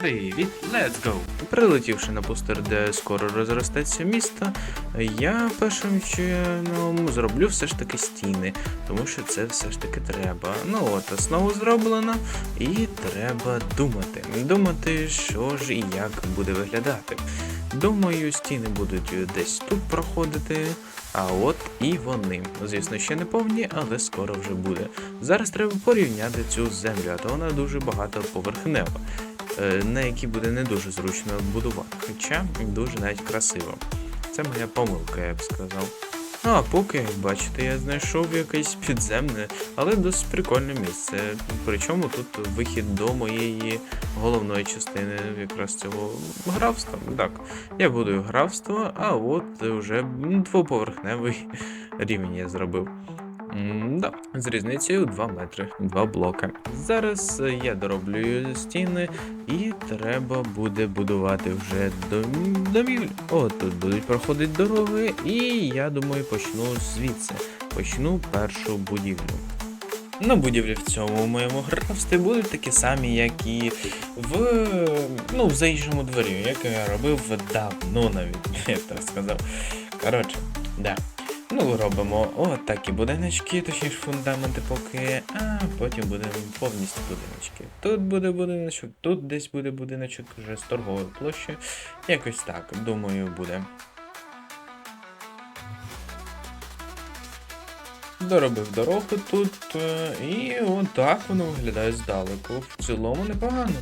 Привіт, let's go! Прилетівши на пустир, де скоро розростеться місто, я першим, ну, зроблю все ж таки стіни, тому що це все ж таки треба. Ну от, основу зроблено, і треба думати. Думати, що ж і як буде виглядати. Думаю, стіни будуть десь тут проходити, а от і вони. Звісно, ще не повні, але скоро вже буде. Зараз треба порівняти цю землю, а то вона дуже багатоповерхнева е, на якій буде не дуже зручно будувати, хоча дуже навіть красиво. Це моя помилка, я б сказав. Ну, а поки, як бачите, я знайшов якесь підземне, але досить прикольне місце. Причому тут вихід до моєї головної частини якраз цього графства. Так, я будую графство, а от вже двоповерхневий рівень я зробив. Да, з різницею 2 метри, 2 блоки. Зараз е, я дороблюю стіни, і треба буде будувати вже дом... домівлю. От тут будуть проходити дороги, і я думаю, почну звідси. Почну першу будівлю. Ну, будівлі в цьому моєму графстві будуть такі самі, як і в, ну, в заїжджому дворі, як я робив давно навіть, я так сказав. Коротше, да. Ну, робимо от такі будиночки, точніше фундаменти поки, а потім будемо повністю будиночки. Тут буде будиночок, тут десь буде будиночок вже з торговою площею. Якось так, думаю, буде. Доробив дорогу тут, е, і отак воно виглядає здалеку. В цілому непогано.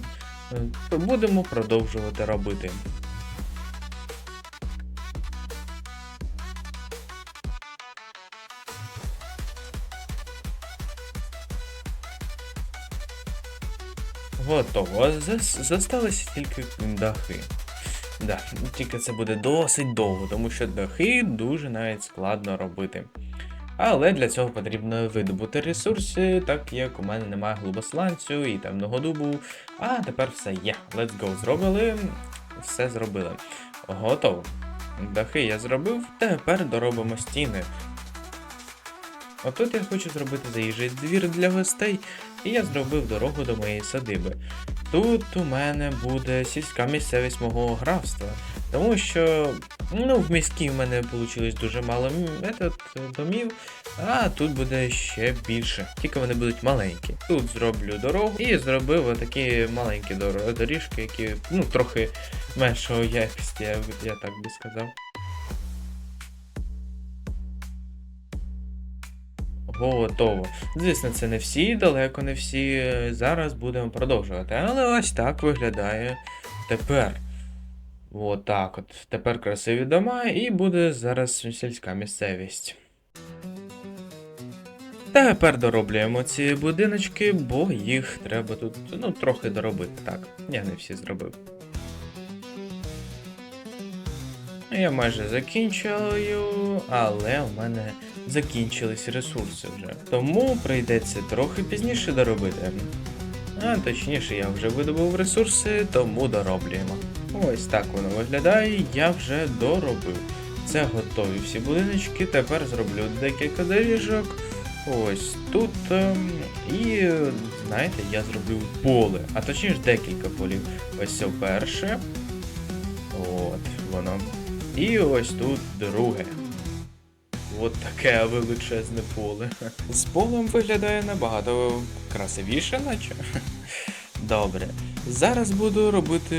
Е, Будемо продовжувати робити. Готово. Зас- Зосталися тільки дахи. Да, тільки це буде досить довго, тому що дахи дуже навіть складно робити. Але для цього потрібно видобути ресурси, так як у мене немає глибосланцю і темного дубу. А тепер все є. Let's go. Зробили. Все зробили. Готово. Дахи я зробив. Тепер доробимо стіни. Отут я хочу зробити заїжджий двір для гостей, і я зробив дорогу до моєї садиби. Тут у мене буде сільська місцевість мого графства, тому що ну, в міській в мене вийшло дуже мало метод, домів, а тут буде ще більше, тільки вони будуть маленькі. Тут зроблю дорогу і зробив отакі маленькі дор- доріжки, які ну, трохи меншого якості, я, я так би сказав. Готово. Звісно, це не всі, далеко не всі. е, Зараз будемо продовжувати. Але ось так виглядає тепер. Отак от. Тепер красиві дома, і буде зараз сільська місцевість. Тепер дороблюємо ці будиночки, бо їх треба тут ну, трохи доробити. Так, я не всі зробив. Я майже закінчую, але у мене закінчились ресурси вже. Тому прийдеться трохи пізніше доробити. А точніше, я вже видобув ресурси, тому дороблюємо. Ось так воно виглядає, я вже доробив. Це готові всі будиночки, тепер зроблю декілька доріжок. Ось тут. ем, І знаєте, я зроблю поле, а точніше декілька полів. Ось це перше. От воно. І ось тут друге. От таке величезне поле. З полем виглядає набагато красивіше, наче. Добре. Зараз буду робити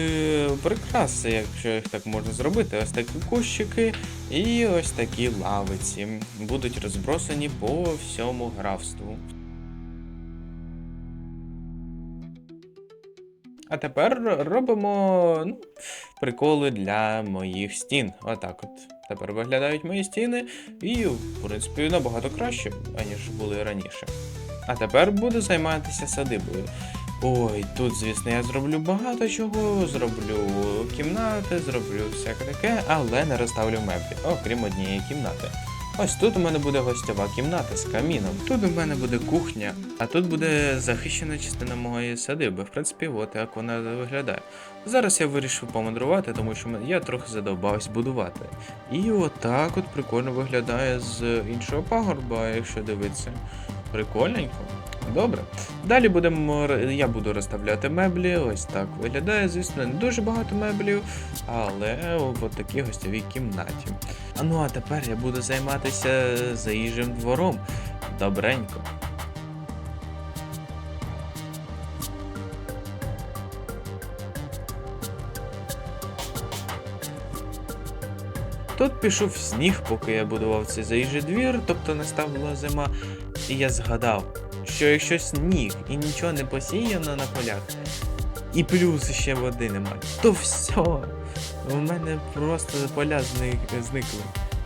прикраси, якщо їх так можна зробити. Ось такі кущики і ось такі лавиці. Будуть розбросані по всьому графству. А тепер робимо ну, приколи для моїх стін. Отак от. Тепер виглядають мої стіни, і, в принципі, набагато краще, аніж були раніше. А тепер буду займатися садибою. Ой, тут, звісно, я зроблю багато чого, зроблю кімнати, зроблю всяке таке, але не розставлю меблі, окрім однієї кімнати. Ось тут у мене буде гостьова кімната з каміном. Тут у мене буде кухня, а тут буде захищена частина моєї садиби. В принципі, от як вона виглядає. Зараз я вирішив помандрувати, тому що я трохи задовбався будувати. І отак от прикольно виглядає з іншого пагорба, якщо дивитися. Прикольненько. Добре. Далі будемо я буду розставляти меблі. Ось так виглядає. Звісно, не дуже багато меблів, але в такій гостьовій кімнаті. А ну а тепер я буду займатися заїжджим двором. Добренько. Тут пішов сніг, поки я будував цей заїжджий двір, тобто настала зима, і я згадав, що якщо сніг і нічого не посіяно на полях, і плюс ще води немає, то все. У мене просто поля зникли.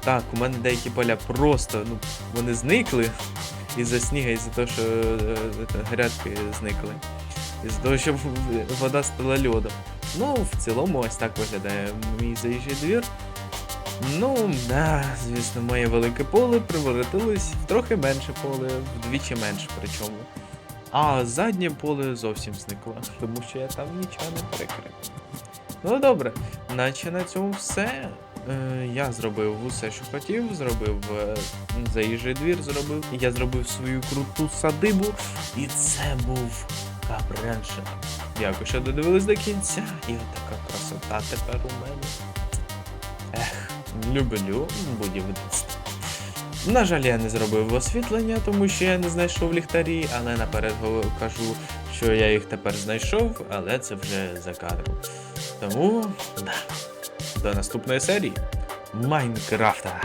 Так, у мене деякі поля просто, ну, вони зникли із-за сніга, із-за того, що е, е, грядки зникли. Із-за того, що вода стала льодом. Ну, в цілому ось так виглядає мій заїжджий двір. Ну, да, звісно, моє велике поле превратилось в трохи менше поле, вдвічі менше причому. А заднє поле зовсім зникло, тому що я там нічого не перекрив. Ну добре, наче на цьому все. Е, я зробив усе, що хотів, зробив е, заїжджий двір, зробив. Я зробив свою круту садибу, і це був капренше. Дякую, що додивились до кінця. І отака красота тепер у мене. Ех, люблю будівництво. На жаль, я не зробив освітлення, тому що я не знайшов ліхтарі, але наперед кажу, що я їх тепер знайшов, але це вже за кадром. Тому да. до наступної серії Майнкрафта.